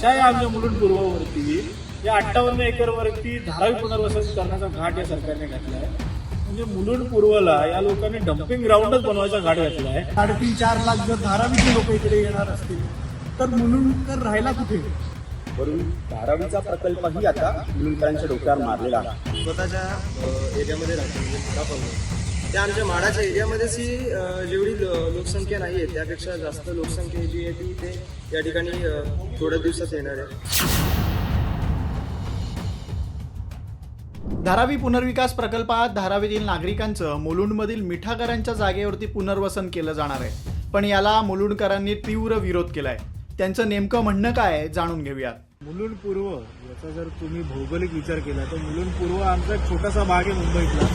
अशा या आमच्या मुलुंड पूर्ववरती या अठ्ठावन्न एकरवरती धारावी पुनर्वसन करण्याचा घाट या सरकारने घातला आहे. म्हणजे मुलुंड पूर्वला या लोकांनी डम्पिंग ग्राउंडच बनवायचा घाट घातला आहे. साडेतीन चार लाख जर धारावीचे लोक इकडे येणार असतील तर मुलुंडकर राहायला कुठे? वरून धारावीचा प्रकल्पही आता मुलुंडकरांच्या डोक्यावर मारलेला आहे. स्वतःच्या एरियामध्ये राहतो म्हणजे त्या आमच्या माडाच्या एरियामध्येच ही अ, जेवढी लोकसंख्या नाही आहे त्यापेक्षा जास्त लोकसंख्या जी आहे ती ते या ठिकाणी थोड्या दिवसात येणार आहे. धारावी पुनर्विकास प्रकल्पात धारावीतील नागरिकांचं मुलुंडमधील मिठागरांच्या जागेवरती पुनर्वसन केलं जाणार आहे. पण याला मुलुंडकरांनी तीव्र विरोध केलाय. त्यांचं नेमकं म्हणणं काय आहे जाणून घेऊयात. मुलुंड पूर्व याचा जर तुम्ही भौगोलिक विचार केला तर मुलुंड पूर्व आमचा एक छोटासा भाग आहे मुंबईतला.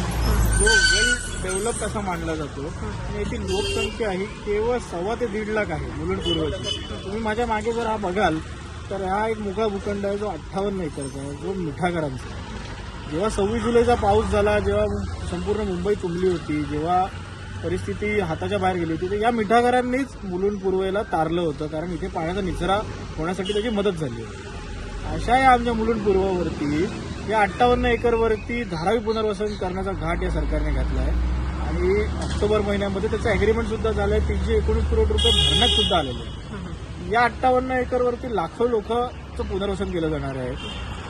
जो वेल डेव्हलप असा मानला जातो. आणि याची लोकसंख्या ही केवळ सव्वा ते दीड लाख आहे मुलुंड पूर्वची. तुम्ही माझ्या मागे जर हा बघाल तर हा एक मुगा भूखंड आहे जो अठ्ठावन्न एकरचा आहे जो मिठागरांचा आहे. जेव्हा सव्वीस जुलैचा पाऊस झाला जेव्हा संपूर्ण मुंबई तुंबली होती जेव्हा परिस्थिती हाताच्या बाहेर गेली होती तर या मिठागरांनीच मुलुंड पूर्वेला तारलं होतं कारण इथे पाण्याचा निचरा होण्यासाठी त्याची मदत झाली होती. अशा या आमच्या मुलुंड पूर्ववरती या अठ्ठावन्न एकरवरती धारावी पुनर्वसन करण्याचा घाट या सरकारने घातला आहे. आणि ऑक्टोबर महिन्यामध्ये त्याचं अग्रीमेंट सुद्धा झालंय. तीनशे एकोणीस करोड रुपये भरण्यात सुद्धा आलेले आहे या अठ्ठावन्न एकरवरती लाखो लोकांचं पुनर्वसन केलं जाणार आहे.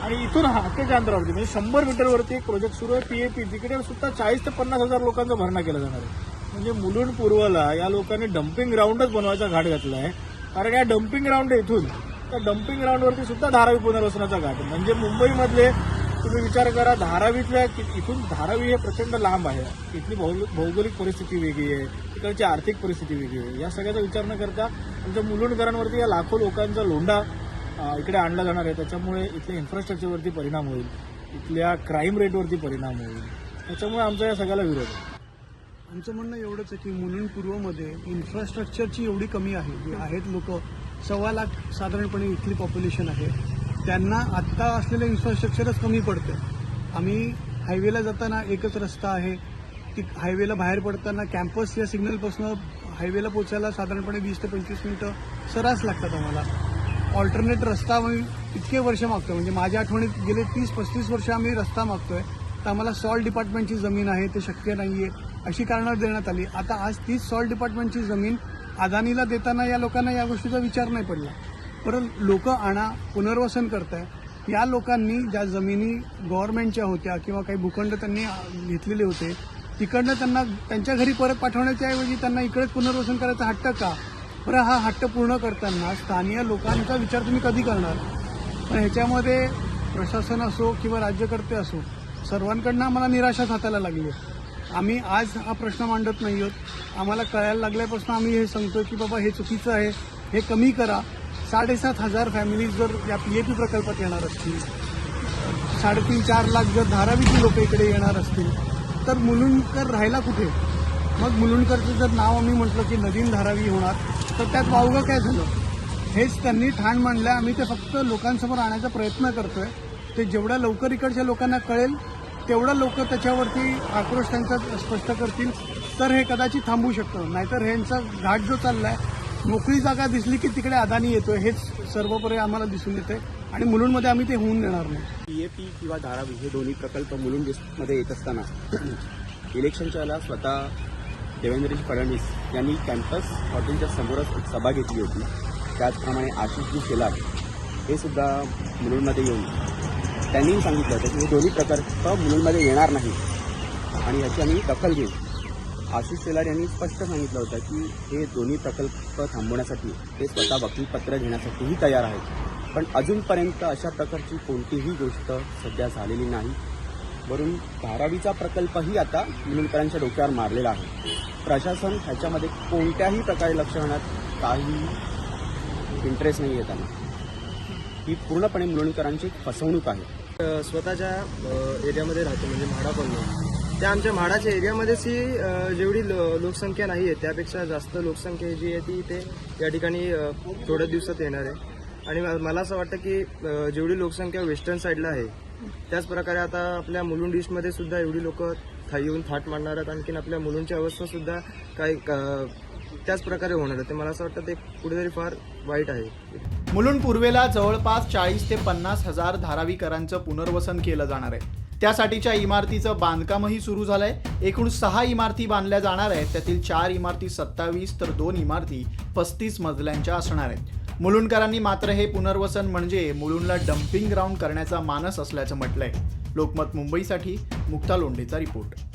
आणि इथून हाकेच्या अंतरावरती म्हणजे शंभर मीटरवरती एक प्रोजेक्ट सुरू आहे पीएपी तिकडे सुद्धा चाळीस ते पन्नास हजार लोकांचा भरणा केला जाणार आहे. म्हणजे मुलुंड पूर्वला या लोकांनी डम्पिंग ग्राउंडच बनवायचा घाट घातला आहे. कारण या डम्पिंग ग्राउंड इथून त्या डम्पिंग ग्राउंडवरती सुद्धा धारावी पुनर्वसनाचा घाट म्हणजे मुंबईमधले तुम्ही विचार करा धारावीतल्या इथून धारावी हे प्रचंड लांब आहे. इथली भौगोलिक परिस्थिती वेगळी आहे तिकडची आर्थिक परिस्थिती वेगळी आहे. या सगळ्याचा विचार न करता आमच्या मुलुंडकरांवरती या लाखो लोकांचा लोंढा इकडे आणला जाणार आहे. त्याच्यामुळे इथल्या इन्फ्रास्ट्रक्चरवरती परिणाम होईल. इथल्या क्राईम रेटवरती परिणाम होईल. त्याच्यामुळे आमचा या सगळ्याला विरोध आहे. आमचं म्हणणं एवढंच आहे की मुलुंड पूर्वमध्ये इन्फ्रास्ट्रक्चरची एवढी कमी आहे. जे आहेत लोक सव्वा लाख साधारणपणे इथली पॉप्युलेशन आहे. त्यांना आत्ता असलेलं इन्फ्रास्ट्रक्चरच कमी पडतं आम्ही हायवेला जाताना एकच रस्ता आहे. ती हायवेला बाहेर पडताना कॅम्पस या सिग्नलपासून हायवेला पोचायला साधारणपणे वीस ते पंचवीस मिनटं सरास लागतात आम्हाला. ऑल्टरनेट रस्ता आम्ही इतके वर्ष मागतोय. म्हणजे माझ्या आठवणीत गेले तीस पस्तीस वर्ष आम्ही रस्ता मागतोय. तर आम्हाला सॉल्ट डिपार्टमेंटची जमीन आहे ते शक्य नाही आहे अशी कारणं देण्यात आली. आता आज तीच सॉल्ट डिपार्टमेंटची जमीन अदानीला देताना या लोकांना या गोष्टीचा विचार नाही पडला. परत लोक आणा पुनर्वसन करत आहे या लोकांनी ज्या जमिनी गव्हर्नमेंटच्या होत्या किंवा काही भूखंड त्यांनी घेतलेले होते तिकडनं त्यांना त्यांच्या घरी परत पाठवण्याच्या ऐवजी त्यांना इकडेच पुनर्वसन करायचा हट्ट का? बरं हा हट्ट पूर्ण करताना स्थानीय लोकांचा विचार तुम्ही कधी करणार? पण ह्याच्यामध्ये प्रशासन असो किंवा राज्यकर्ते असो सर्वांकडनं आम्हाला निराशाच हाताला लागली आहे. आम्ही आज हा प्रश्न मांडत नाही आहोत आम्हाला कळायला लागल्यापासून आम्ही हे सांगतो की बाबा हे चुकीचं आहे हे कमी करा. साडेसात हजार फॅमिलीज जर या पी ए पी प्रकल्पात येणार असतील साडेतीन चार लाख जर धारावीची लोक इकडे येणार असतील तर मुलुंडकर राहायला कुठे? मग मुलुंडकरचं जर नाव आम्ही म्हटलं की नवीन धारावी होणार तर त्यात वावगं काय झालं? हेच त्यांनी ठाण मांडलं आम्ही ते फक्त लोकांसमोर आणायचा प्रयत्न करतोय. ते जेवढ्या लवकर इकडच्या लोकांना कळेल तेवढं लोक त्याच्यावरती आक्रोश त्यांचा स्पष्ट करतील. तर हे कदाचित थांबू शकतं. नाहीतर ह्यांचा घाट जो चालला आहे मोकळी जागा दिसली की तिकडे अदानी येतो हेच सर्वपरे आम्हाला दिसून येते. आणि मुलुंडमध्ये आम्ही ते होऊन देणार नाही. पीएपी किंवा धारावी हे दोन्ही प्रकल्प मुलुंडमध्ये येत असताना इलेक्शनच्या वेळेला स्वतः देवेंद्रजी फडणवीस यांनी कॅम्पस हॉटेलच्या समोरच एक सभा घेतली होती. त्याचप्रमाणे आशिषजी शेलार हे सुद्धा मुलुंडमध्ये येऊन त्यांनी सांगितलं होतं की हे दोन्ही प्रकल्प मुलुंडमध्ये येणार नाही. आणि याची आम्ही दखल घेऊ. आशिष शेलार यांनी स्पष्ट सांगितलं होतं की हे दोन्ही प्रकल्प थांबवण्यासाठी ते स्वतः वकीलपत्र घेण्यासाठीही तयार आहेत. पण अजूनपर्यंत अशा प्रकारची कोणतीही गोष्ट सध्या झालेली नाही. वरून धारावीचा प्रकल्पही आता मुलुंडकरांच्या डोक्यावर मारलेला आहे. प्रशासन ह्याच्यामध्ये कोणत्याही प्रकारे लक्ष घालण्यात काही इंटरेस्ट नाही आहे ही पूर्णपणे मुलुंडकरांची फसवणूक आहे. स्वतःच्या एरियामध्ये राहतो म्हणजे माडापल्ला त्या आमच्या माडाच्या एरियामध्येच ही जेवढी लो- लोकसंख्या नाही आहे त्यापेक्षा जास्त लोकसंख्या जी आहे ती ते या ठिकाणी थोड्या दिवसात येणार आहे. आणि मला असं वाटतं की जेवढी लोकसंख्या वेस्टर्न साईडला आहे त्याच प्रकारे आता आपल्या मुलुंड ईस्टमध्ये सुद्धा एवढी लोक येऊन थाट मारणार आहेत. आणखीन आपल्या मुलुंडची अवस्था सुद्धा काही त्याच प्रकारे होणार आहे. ते मला असं वाटतं ते कुठेतरी फार वाईट आहे. मुलुंड पूर्वेला जवळपास चाळीस ते पन्नास हजार धारावीकरांचं पुनर्वसन केलं जाणार आहे. त्यासाठीच्या इमारतीचं बांधकामही सुरू झालंय. एकूण सहा इमारती बांधल्या जाणार आहेत. त्यातील चार इमारती सत्तावीस तर दोन इमारती पस्तीस मजल्यांच्या असणार आहेत. मुलुंडकरांनी मात्र हे पुनर्वसन म्हणजे मुलुंडला डम्पिंग ग्राउंड करण्याचा मानस असल्याचं म्हटलंय. लोकमत मुंबईसाठी मुक्ता लोंढेचा रिपोर्ट.